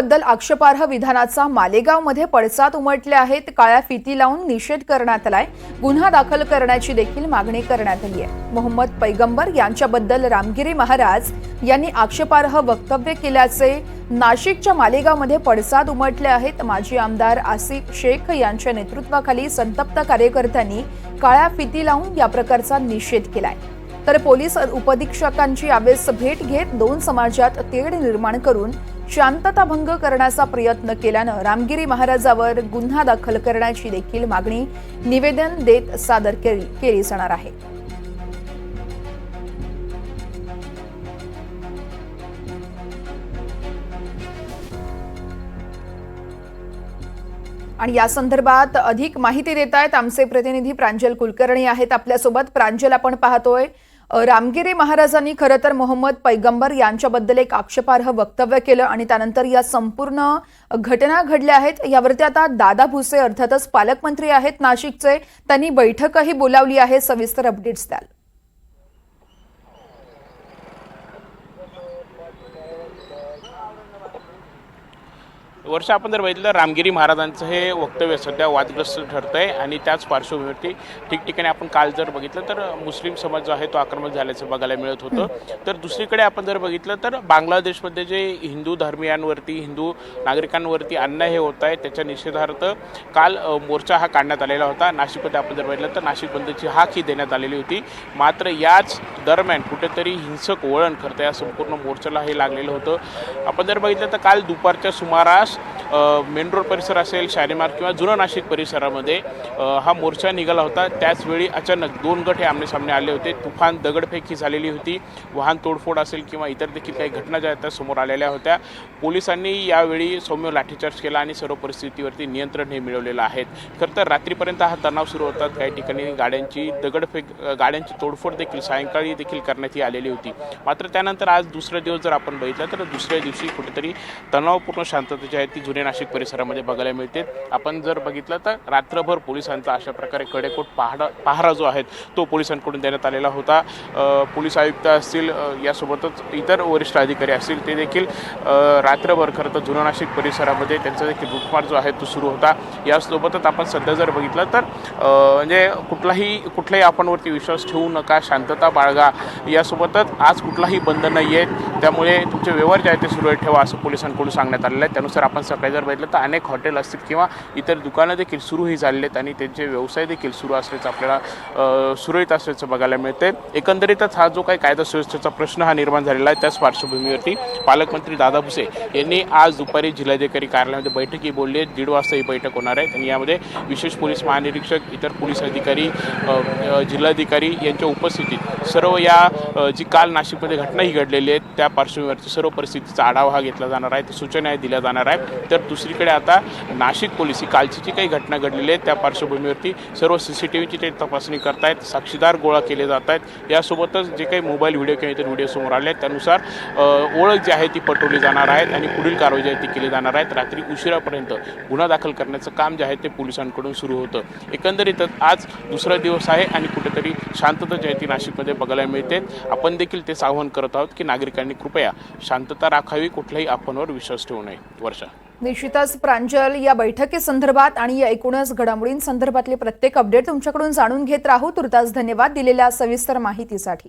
बद्दल आक्षेपार्ह विधानाचा मालेगावमध्ये पडसाद उमटले आहेत. काळ्या फिती लावून निषेध करण्यात आलाय. गुन्हा दाखल करण्याची देखील मागणी करण्यात आली आहे मोहम्मद पैगंबर यांच्याबद्दल रामगिरी महाराज यांनी आक्षेपार्ह वक्तव्य केल्याचे नाशिकच्या मालेगावमध्ये पडसाद उमटले आहेत. माजी आमदार आसिफ शेख यांच्या नेतृत्वाखाली संतप्त कार्यकर्त्यांनी काळ्या फिती लावून या प्रकारचा निषेध केलाय. तर पोलीस उपधीक्षकांची यावेळेस भेट घेत दोन समाजात तेढ निर्माण करून शांतता भंग करण्याचा प्रयत्न केल्यानं रामगिरी महाराजावर गुन्हा दाखल करण्याची देखील मागणी निवेदन देत सादर केली जाणार आहे. आणि या संदर्भात अधिक माहिती देत आहेत आमचे प्रतिनिधी प्रांजल कुलकर्णी आहेत. आपल्यासोबत प्रांजल आपण पाहतोय. रामगिरी महाराजांनी खरं तर मोहम्मद पैगंबर यांच्याबद्दल एक आक्षेपार्ह वक्तव्य केलं आणि त्यानंतर या संपूर्ण घटना घडल्या आहेत. यावरती आता दादा भुसे अर्थातच पालकमंत्री आहेत नाशिकचे. त्यांनी बैठकही बोलावली आहे. सविस्तर अपडेट्स द्याल. वर्ष आपण जर बघितलं रामगिरी महाराजांचं हे वक्तव्य सध्या वादग्रस्त ठरतं आहे आणि त्याच पार्श्वभूमीवरती ठिकठिकाणी आपण काल जर बघितलं तर मुस्लिम समाज जो आहे तो आक्रमक झाल्याचं बघायला मिळत होतं. तर दुसरीकडे आपण जर बघितलं तर बांगलादेशमध्ये जे हिंदू धर्मियांवरती हिंदू नागरिकांवरती अन्याय हे होत आहे त्याच्या निषेधार्थ काल मोर्चा हा काढण्यात आलेला होता. नाशिकमध्ये आपण जर बघितलं तर नाशिक बंदची हाक ही देण्यात आलेली होती. मात्र याच दरम्यान कुठेतरी हिंसक वळण करतं या संपूर्ण मोर्चाला हे लागलेलं होतं. आपण जर बघितलं तर काल दुपारच्या सुमारास मेन रोड परिसर असेल शालीमार किंवा जुनं नाशिक परिसरामध्ये हा मोर्चा निघाला होता. त्याचवेळी अचानक दोन गट हे आमनेसामने आले होते. तुफान दगडफेक ही झालेली होती. वाहन तोडफोड असेल किंवा इतर देखील काही घटना ज्या आहेत त्या समोर आलेल्या होत्या. पोलिसांनी यावेळी सौम्य लाठीचार्ज केला आणि सर्व परिस्थितीवरती नियंत्रण हे मिळवलेलं आहे. खरं तर रात्रीपर्यंत हा तणाव सुरू होता. काही ठिकाणी गाड्यांची दगडफेक गाड्यांची तोडफोड देखील सायंकाळी देखील करण्यात ही आलेली होती. मात्र त्यानंतर आज दुसरा दिवस जर आपण बघितला तर दुसऱ्या दिवशी कुठेतरी तणावपूर्ण शांततेच्या आहेत ती जुने नाशिक परिसरामध्ये बघायला मिळते आपण जर बघितलं तर रात्रभर पोलिसांचा अशा प्रकारे कडेकोट पहाडा पहारा जो आहे तो पोलिसांकडून देण्यात आलेला होता. पोलीस आयुक्त असतील यासोबतच इतर वरिष्ठ अधिकारी असतील ते देखील रात्रभर खरं तर जुनं नाशिक परिसरामध्ये त्यांचा देखील लुटमार जो आहे तो सुरू होता. यासोबतच आपण सध्या जर बघितलं तर म्हणजे कुठलाही कुठल्याही आपणवरती विश्वास ठेवू नका शांतता बाळगा. यासोबतच आज कुठलाही बंद नाही आहे त्यामुळे तुमचे व्यवहार जे आहेत ते सुरळीत ठेवा असं पोलिसांकडून सांगण्यात आलेलं आहे. त्यानुसार आपण सकाळी जर बघितलं तर अनेक हॉटेल असतील किंवा इतर दुकानं देखील सुरूही झालेले आहेत आणि त्यांचे व्यवसाय देखील सुरू असल्याचं आपल्याला सुरळीत असल्याचं बघायला मिळते एकंदरीतच हा जो काही कायदा सुव्यवस्थेचा प्रश्न हा निर्माण झालेला आहे त्याच पार्श्वभूमीवरती पालकमंत्री दादा भुसे यांनी आज दुपारी जिल्हाधिकारी कार्यालयामध्ये बैठकी बोलली आहे. दीड वाजता ही बैठक होणार आहे. आणि यामध्ये विशेष पोलीस महानिरीक्षक इतर पोलीस अधिकारी जिल्हाधिकारी यांच्या उपस्थितीत सर्व या जी काल नाशिकमध्ये घटना ही घडलेली आहे त्या पार्श्वभूमीवरती सर्व परिस्थितीचा आढावा हा घेतला जाणार आहे त्या सूचना दिल्या जाणार आहे तर दुसरीकडे आता नाशिक पोलीस ही कालची जी काही घटना घडलेली आहे त्या पार्श्वभूमीवरती सर्व सी सी टी व्हीची ते तपासणी करतायत साक्षीदार गोळा केले जात आहेत यासोबतच जे काही मोबाईल व्हिडिओ किंवा इतर व्हिडिओ समोर आले आहेत त्यानुसार ओळख जी आहे ती पटवली जाणार आहेत आणि पुढील कारवाई जी आहे ती केली जाणार आहेत. रात्री उशिरापर्यंत गुन्हा दाखल करण्याचं काम जे आहे ते पोलिसांकडून सुरू होतं. एकंदरीतच आज दुसरा दिवस आहे आणि कुठेतरी शांतता जी आहे ती नाशिकमध्ये बघायला मिळते. आपण देखील तेच आवाहन करत आहोत की नागरिकांनी कृपया शांतता राखावी कुठल्याही अफवांवर विश्वास ठेवू नये. वर्षा. निश्चितच प्रांजल या बैठकीसंदर्भात आणि या एकूणच घडामोडींसंदर्भातले प्रत्येक अपडेट तुमच्याकडून जाणून घेत राहू. तुर्तास धन्यवाद दिलेल्या सविस्तर माहितीसाठी.